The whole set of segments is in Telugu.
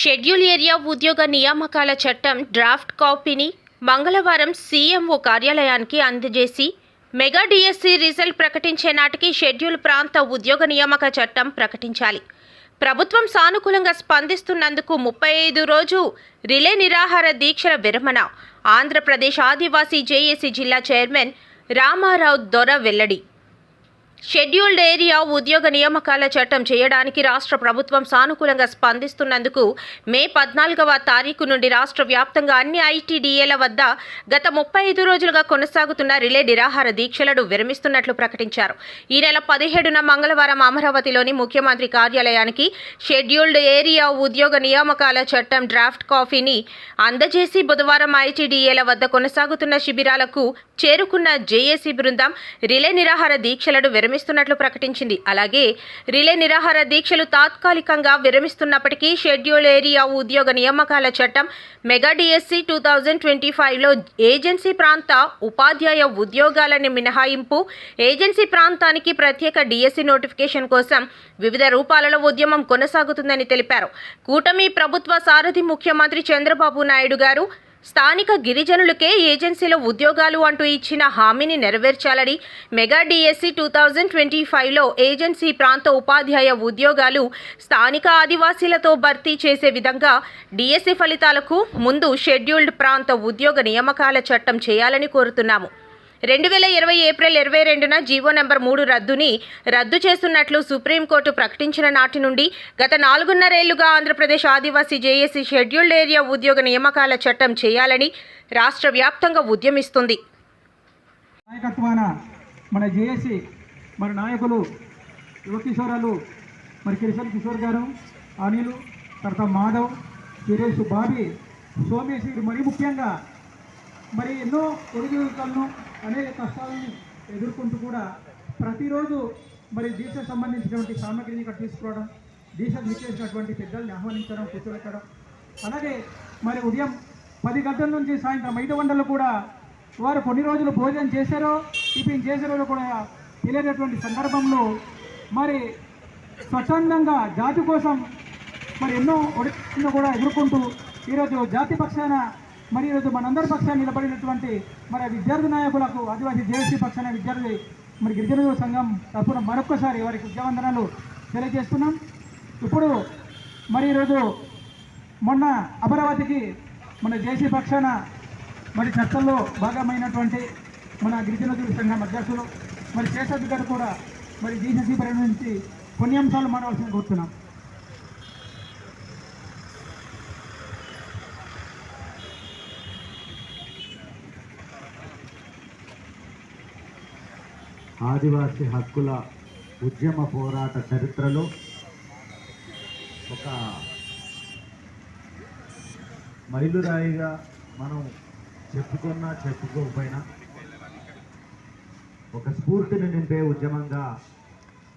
షెడ్యూల్ ఏరియా ఉద్యోగ నియామకాల చట్టం డ్రాఫ్ట్ కాపీని మంగళవారం సీఎంఓ కార్యాలయానికి అందజేసి మెగా డిఎస్సి రిజల్ట్ ప్రకటించే నాటికి షెడ్యూల్ ప్రాంత ఉద్యోగ నియామక చట్టం ప్రకటించాలి. ప్రభుత్వం సానుకూలంగా స్పందిస్తున్నందుకు ముప్పై ఐదు రోజు రిలే నిరాహార దీక్షల విరమణ. ఆంధ్రప్రదేశ్ ఆదివాసీ జేఏసీ జిల్లా చైర్మన్ రామారావు దొర వెల్లడి. షెడ్యూల్డ్ ఏరియా ఉద్యోగ నియామకాల చట్టం చేయడానికి రాష్ట్ర ప్రభుత్వం సానుకూలంగా స్పందిస్తున్నందుకు మే పద్నాలుగవ తారీఖు నుండి రాష్ట్ర వ్యాప్తంగా అన్ని ఐటీడీఏల వద్ద గత ముప్పై ఐదు రోజులుగా కొనసాగుతున్న రిలే నిరాహార దీక్షలను విరమిస్తున్నట్లు ప్రకటించారు. ఈ నెల పదిహేడున మంగళవారం అమరావతిలోని ముఖ్యమంత్రి కార్యాలయానికి షెడ్యూల్డ్ ఏరియా ఉద్యోగ నియామకాల చట్టం డ్రాఫ్ట్ కాపీని అందజేసి బుధవారం ఐటీడీఏల వద్ద కొనసాగుతున్న శిబిరాలకు చేరుకున్న జేఏసీ బృందం రిలే నిరాహార దీక్షలను విరమిస్తున్నట్లు ప్రకటించింది. అలాగే రిలే నిరాహార దీక్షలు తాత్కాలికంగా విరమిస్తున్నప్పటికీ షెడ్యూల్ ఏరియా ఉద్యోగ నియామకాల చట్టం mega DSC two thousand twenty ఫైవ్లో ఏజెన్సీ ప్రాంత ఉపాధ్యాయ ఉద్యోగాలని మినహాయింపు ఏజెన్సీ ప్రాంతానికి ప్రత్యేక డిఎస్సి నోటిఫికేషన్ కోసం వివిధ రూపాలలో ఉద్యమం కొనసాగుతుందని తెలిపారు. కూటమి ప్రభుత్వ సారథి ముఖ్యమంత్రి చంద్రబాబు నాయుడు గారు స్థానిక గిరిజనులకే ఏజెన్సీలో ఉద్యోగాలు అంటూ ఇచ్చిన హామీని నెరవేర్చాలని mega DSC two thousand twenty ఫైవ్లో ఏజెన్సీ ప్రాంత ఉపాధ్యాయ ఉద్యోగాలు స్థానిక ఆదివాసీలతో భర్తీ చేసే విధంగా డిఎస్సి ఫలితాలకు ముందు షెడ్యూల్డ్ ప్రాంత ఉద్యోగ నియామకాల చట్టం చేయాలని కోరుతున్నాము. రెండు వేల ఇరవై ఏప్రిల్ ఇరవై రెండున జీవో నెంబర్ మూడు రద్దుని రద్దు చేస్తున్నట్లు సుప్రీంకోర్టు ప్రకటించిన నాటి నుండి గత నాలుగున్నరేళ్ళుగా Andhra Pradesh Adivasi JAC scheduled area ఉద్యోగ నియామకాల చట్టం చేయాలని రాష్ట్ర వ్యాప్తంగా ఉద్యమిస్తుంది. నాయకత్వాన మన జేఏసీ మన నాయకులు యువకిషోరాలు మరి కిషన్ కిషోర్ గారు అనిలు తర్వాత మాధవ్ సురేష్ బాబీ సోమేశ్వరి మరి ముఖ్యంగా మరి ఎన్నో ఒడిదుడుకులను అనేక కష్టాలను ఎదుర్కొంటూ కూడా ప్రతిరోజు మరి దీక్షకు సంబంధించినటువంటి సామగ్రిని ఇక్కడ తీసుకురావడం దీక్షకు నిచ్చేసినటువంటి పెద్దల్ని ఆహ్వానించడం కూర్చోబెట్టడం. అలాగే మరి ఉదయం పది గంటల నుంచి సాయంత్రం ఐదు గంటలు కూడా వారు కొన్ని రోజులు భోజనం చేశారో టిఫిన్ చేశారో కూడా తెలియనటువంటి సందర్భంలో మరి స్వచ్ఛందంగా జాతి కోసం మరి ఎన్నో ఒడిని కూడా ఎదుర్కొంటూ ఈరోజు జాతి పక్షాన మరి ఈరోజు మనందరి పక్షాన్ని నిలబడినటువంటి మరి విద్యార్థి నాయకులకు ఆదివాసీ జేఏసీ పక్షాన విద్యార్థి మరి గిరిజన సంఘం తరఫున మరొక్కసారి వారికి విద్యావందనాలు తెలియజేస్తున్నాం. ఇప్పుడు మరి ఈరోజు మొన్న అమరావతికి మన జేసీ పక్షాన మరి చర్చల్లో భాగమైనటువంటి మన గిరిజన సంఘం అధ్యక్షులు మరి శేషాద్రి గారు కూడా మరి జీసీసీ పరిణామం నుంచి కొన్ని అంశాలు మానవలసిన కోరుతున్నాం. ఆదివాసీ హక్కుల ఉద్యమ పోరాట చరిత్రలో ఒక మైలురాయిగా మనం చెప్పుకున్నా చెప్పుకోకపోయినా ఒక స్ఫూర్తిని నింపే ఉద్యమంగా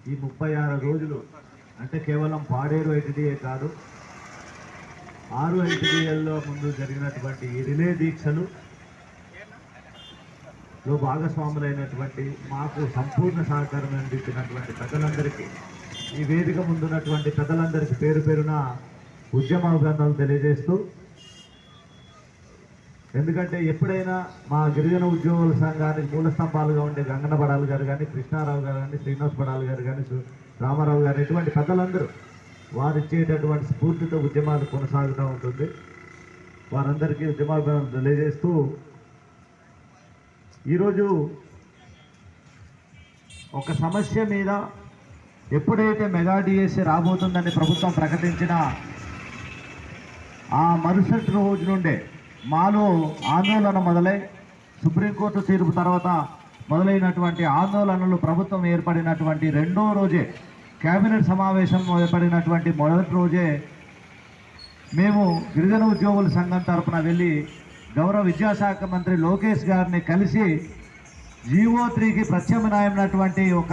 ఈ ముప్పై ఆరు రోజులు అంటే కేవలం పాడేరు ఐటీడీఏ కాదు ఆరు ఐటీడీఏల్లో ముందు జరిగినటువంటి ఈ రిలే దీక్షలు లో భాగస్వాములైనటువంటి మాకు సంపూర్ణ సహకారం అందించినటువంటి పెద్దలందరికీ ఈ వేదిక ముందున్నటువంటి పెద్దలందరికీ పేరు పేరున ఉద్యమ తెలియజేస్తూ ఎందుకంటే ఎప్పుడైనా మా గిరిజన ఉద్యోగుల సంఘానికి మూల స్తంభాలుగా ఉండే గంగన బడాలు గారు కానీ కృష్ణారావు గారు కానీ శ్రీనివాస్ పడాలు గారు కానీ రామారావు గారు ఇటువంటి పెద్దలందరూ వారు ఇచ్చేటటువంటి స్ఫూర్తితో ఉద్యమాలు కొనసాగుతూ ఉంటుంది. వారందరికీ ఉద్యమాభినందనలు తెలియజేస్తూ ఈరోజు ఒక సమస్య మీద ఎప్పుడైతే మెగా డిఎస్సి రాబోతుందని ప్రభుత్వం ప్రకటించిన ఆ మరుసటి రోజు నుండే మాలో ఆందోళన మొదలై సుప్రీంకోర్టు తీర్పు తర్వాత మొదలైనటువంటి ఆందోళనలు ప్రభుత్వం ఏర్పడినటువంటి రెండో రోజే కేబినెట్ సమావేశం ఏర్పడినటువంటి మొదటి రోజే మేము గిరిజన ఉద్యోగుల సంఘం తరపున వెళ్ళి గౌరవ విద్యాశాఖ మంత్రి లోకేష్ గారిని కలిసి జీవో త్రీకి ప్రత్యామ్నాయమైనటువంటి ఒక